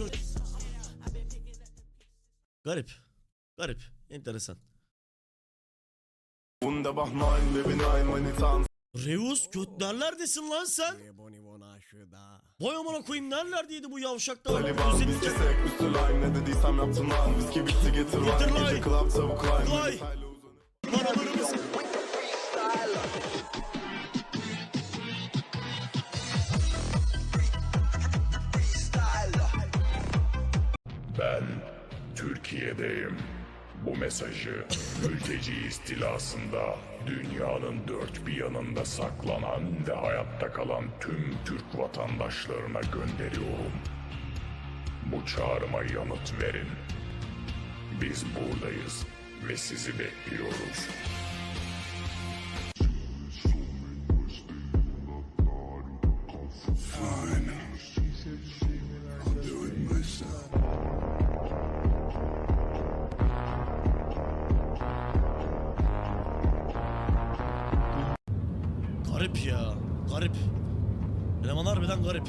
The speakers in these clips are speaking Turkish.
çocuk. Garip. Garip. Enteresan. Reus göt nerelerdesin lan sen? Vay amına koyayım nerelerdeydi bu yavşak da? Taliban, biz Özellikle- kesek üstü line Ne dediysem yaptım lan Viski bitti getir line. Gece club tavuk line. Paralarımız. Türkiye'deyim. Bu mesajı mülteci istilasında dünyanın dört bir yanında saklanan ve hayatta kalan tüm Türk vatandaşlarına gönderiyorum. Bu çağrıma yanıt verin. Biz buradayız ve sizi bekliyoruz. Garip ya. Garip. Eleman harbiden garip.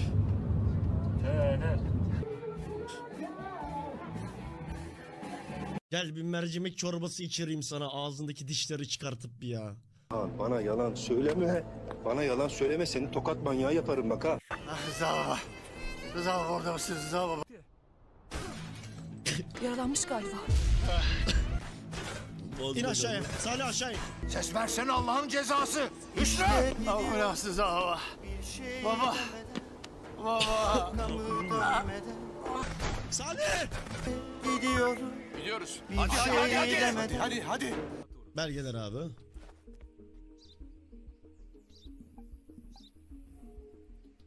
Gel bir mercimek çorbası içireyim sana ağzındaki dişleri çıkartıp bir ya. Lan bana yalan söyleme. Bana yalan söyleme seni tokat manyağı yaparım bak ha. Rıza baba. Rıza baba orada mısın Rıza baba? Yaralanmış galiba. İn aşağıya. Salih aşağıya. Ses versene Allah'ın cezası. Güçlü. Ambulans Rıza baba. Baba. Baba. Salih! Gidiyoruz. Hadi hadi hadi hadi. Hadi hadi hadi. Belgeler abi.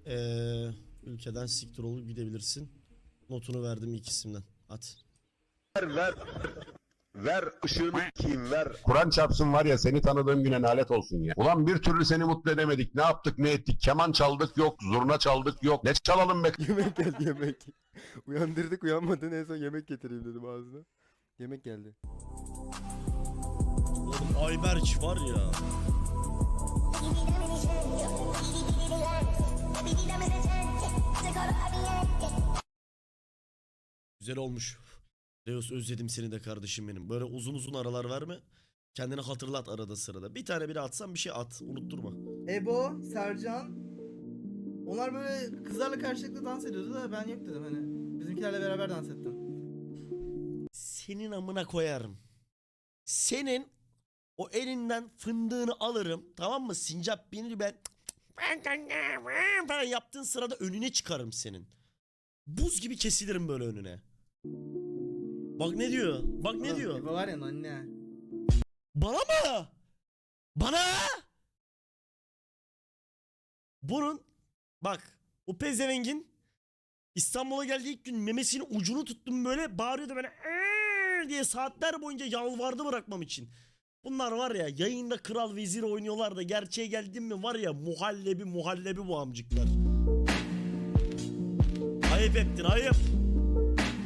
Ee, ülkeden siktir olup gidebilirsin. Notunu verdim ilk isimden. At. Ver ver. Ver ışığını kim ver. Kur'an çarpsın var ya seni tanıdığım güne nalet olsun ya. Ulan bir türlü seni mutlu edemedik. Ne yaptık ne ettik. Keman çaldık yok. Zurna çaldık yok. Ne çalalım be. Yemek geldi yemek. Uyandırdık uyanmadın en son yemek getireyim dedim ağzına. Yemek geldi. Oğlum Ayberk var ya. Güzel olmuş. Reus özledim seni de kardeşim benim. Böyle uzun uzun aralar verme. Kendini hatırlat arada sırada. Bir tane bile atsan bir şey at. Unutturma. Ebo, Sercan. Onlar böyle kızlarla karşılıklı dans ediyordu da ben yok dedim hani. Bizimkilerle beraber dans ettim. Senin amına koyarım. Senin o elinden fındığını alırım. Tamam mı? Sincap beni ben falan yaptığın sırada önüne çıkarım senin. Buz gibi kesilirim böyle önüne. Bak ne diyor? Bak ne Oğlum, diyor? Ebo var ya anne. Bana mı? Bana? Bunun bak o pezevengin İstanbul'a geldiği ilk gün memesinin ucunu tuttum böyle bağırıyordu böyle "Eee!" diye saatler boyunca yalvardı bırakmam için. Bunlar var ya yayında kral vezir oynuyorlar da gerçeğe geldim mi var ya muhallebi muhallebi bu amcıklar. Ayıp ettin ayıp.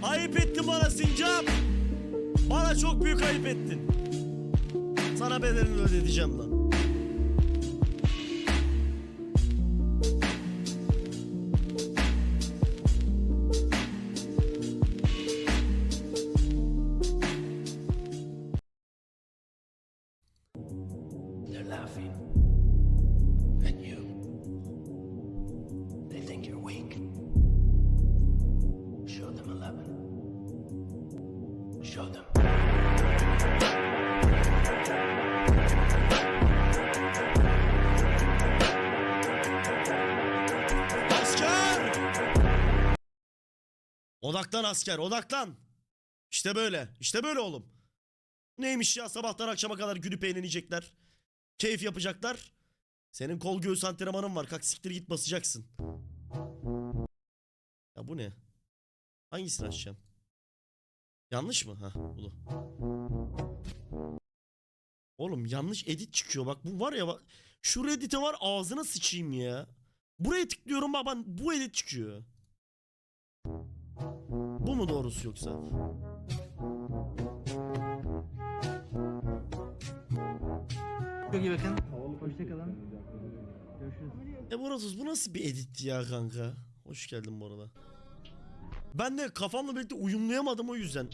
Ayıp ettin bana Sincap. Bana çok büyük ayıp ettin. Sana bedelini ödeteceğim lan. They're laughing at you. Asker! Odaklan asker, odaklan. İşte böyle, işte böyle oğlum. Neymiş ya sabahtan akşama kadar gülüp eğlenecekler. Keyif yapacaklar. Senin kol göğüs antrenmanın var. Kalk siktir git basacaksın. Ya bu ne? Hangisini açacağım? Yanlış mı? Ha, bu. Oğlum yanlış edit çıkıyor. Bak bu var ya bak. Şu Reddit'e var ağzına sıçayım ya. Buraya tıklıyorum bak ben bu edit çıkıyor. Bu mu doğrusu yoksa? Çok iyi bakın. Hoşçakalın. Görüşürüz. E burası bu nasıl bir edit ya kanka? Hoş geldin bu arada. Ben de kafamla birlikte uyumlayamadım o yüzden.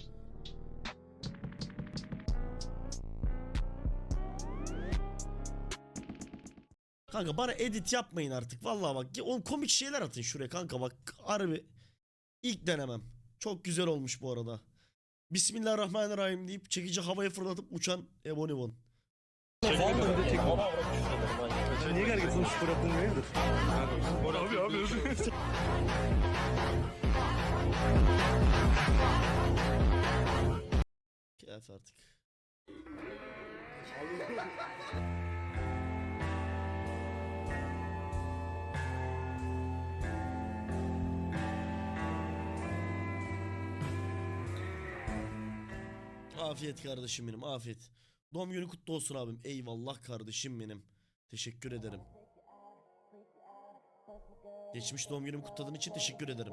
Kanka bana edit yapmayın artık. Vallahi bak o komik şeyler atın şuraya kanka bak harbi ilk denemem. Çok güzel olmuş bu arada. Bismillahirrahmanirrahim deyip çekici havaya fırlatıp uçan Ebonibon. Keyif artık. Afiyet kardeşim benim afiyet. Doğum günü kutlu olsun abim. Eyvallah kardeşim benim. Teşekkür ederim. Geçmiş doğum günümü kutladığın için teşekkür ederim.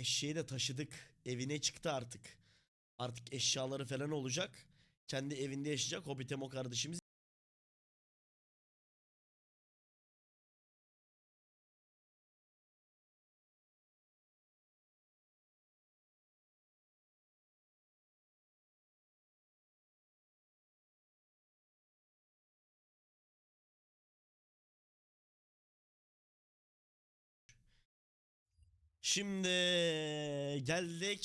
eşeği de taşıdık. Evine çıktı artık. Artık eşyaları falan olacak. Kendi evinde yaşayacak Hobbitemo kardeşimiz. Şimdi geldik